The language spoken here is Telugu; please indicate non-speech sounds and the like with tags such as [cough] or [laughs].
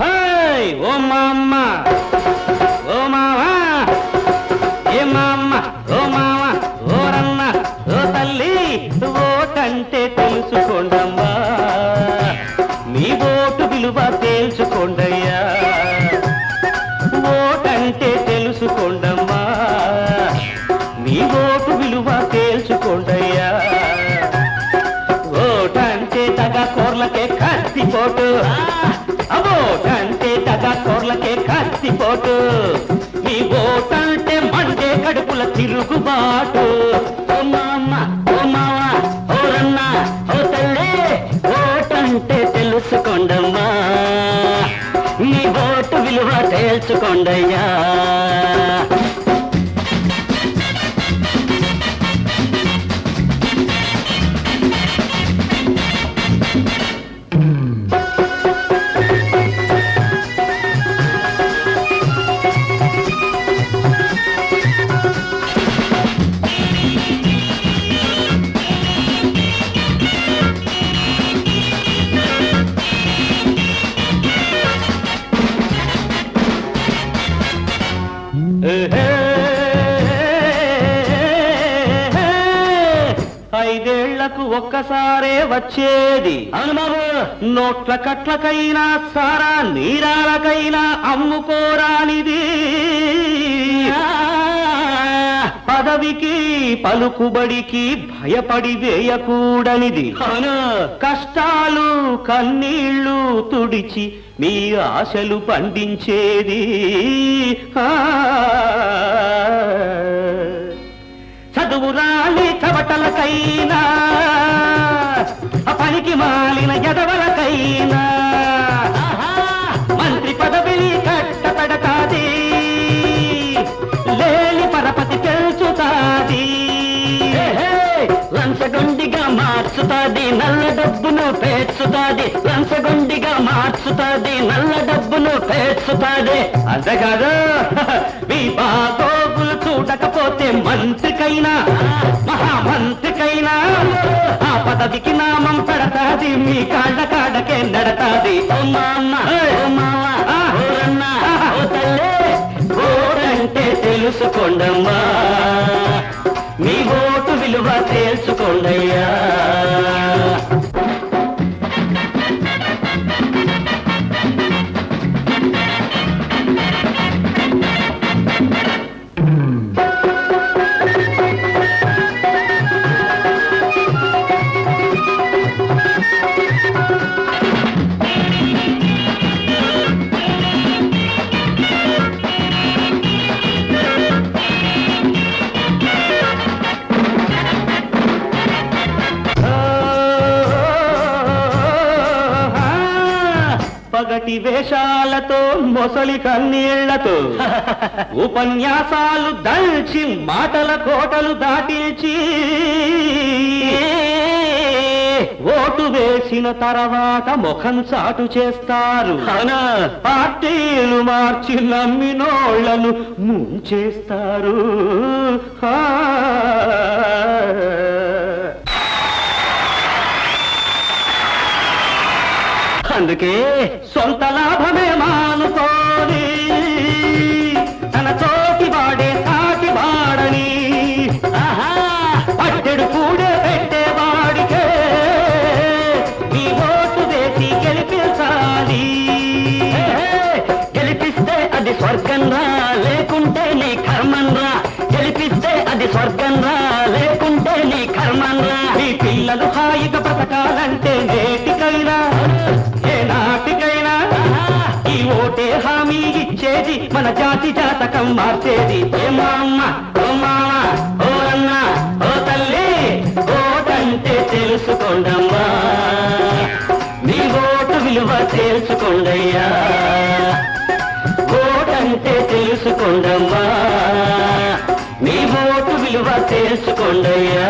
హాయ్ ఓ మామ్మ ఓ మావా ఏ మామ ఓ మావ రన్న ఓ తల్లి ఓటంటే తెలుసుకోండమ్మా. మీ ఓటు విలువ తేల్చుకోండయ్యా. ఓటంటే తెలుసుకోండమ్మా. మీ ఓటు విలువ తేల్చుకోండయ్యా. ఓటంటే తగ కోర్లకే కత్తిపోటు ఓటంటే దగా కోర్లకే కత్తిపోటు మీ ఓటంటే మండే కడుపుల తిరుగుబాటు. ఓ మామ ఓ మావ ఓ రన్న ఓ తల్లి ఓటంటే తెలుసుకోండమ్మా. మీ ఓటు విలువ తేల్చుకోండయ్యా. ఐదేళ్ళకు ఒక్కసారే వచ్చేది. అవును బాబు నోట్ల కట్లకైనా సారా నీరాలకైనా అమ్ముకోరానిది. పదవికి పలుకుబడికి భయపడి వేయకూడనిది. కష్టాలు కన్నీళ్ళు తుడిచి మీ ఆశలు పండించేది. ఆ. చదువు రాని పేర్చుతాది లంచగొండిగా మార్చుతాది నల్ల డబ్బును పేర్చుతాది. అంతేకాదు [laughs] మీ బాగోగులు చూడకపోతే మంత్రికైనా మహామంత్రికైనా ఆ పదవికి నామం పెడతాది మీ కాళ్ళ కాడకే నడతాది. ఓ మామ ఓ మామ ఓ రన్న ఓ తల్లే. ఓడంటే తెలుసుకోండమ్మా. మీ ఓటు విలువ తేల్చుకోండయ్యా. పగటి వేషాలతో మొసలి కన్నీళ్ళతో [laughs] ఉపన్యాసాలు దంచి మాటల కోటలు దాటించి ఓటు వేసిన తర్వాత ముఖం చాటు చేస్తారు. పార్టీలు మార్చి నమ్మినోళ్ళను ముంచేస్తారు. అందుకే సొంత లాభమే మానుకోని తన చోటి వాడే సాటి వాడని ఆహా, పట్టెడు కూడే పెట్టేవాడికే నీ ఓటు వేసి గెలిపించాలి. గెలిపిస్తే అది స్వర్గం రా లేకుంటే నీ కర్మం రా గెలిపిస్తే అది స్వర్గం రా లేకుంటే నీ కర్మం రా నీ పిల్లలు హాయి ఇచ్చేది మన జాతి జాతకం మార్చేది. ఏ మా అమ్మ ఓ మామ ఓ అన్న ఓ తల్లి ఓటంటే తెలుసుకోండమ్మా. మీ ఓటు విలువ తెలుసుకోండయ్యా ఓటంటే తెలుసుకోండమ్మా. మీ ఓటు విలువ తెలుసుకోండయ్యా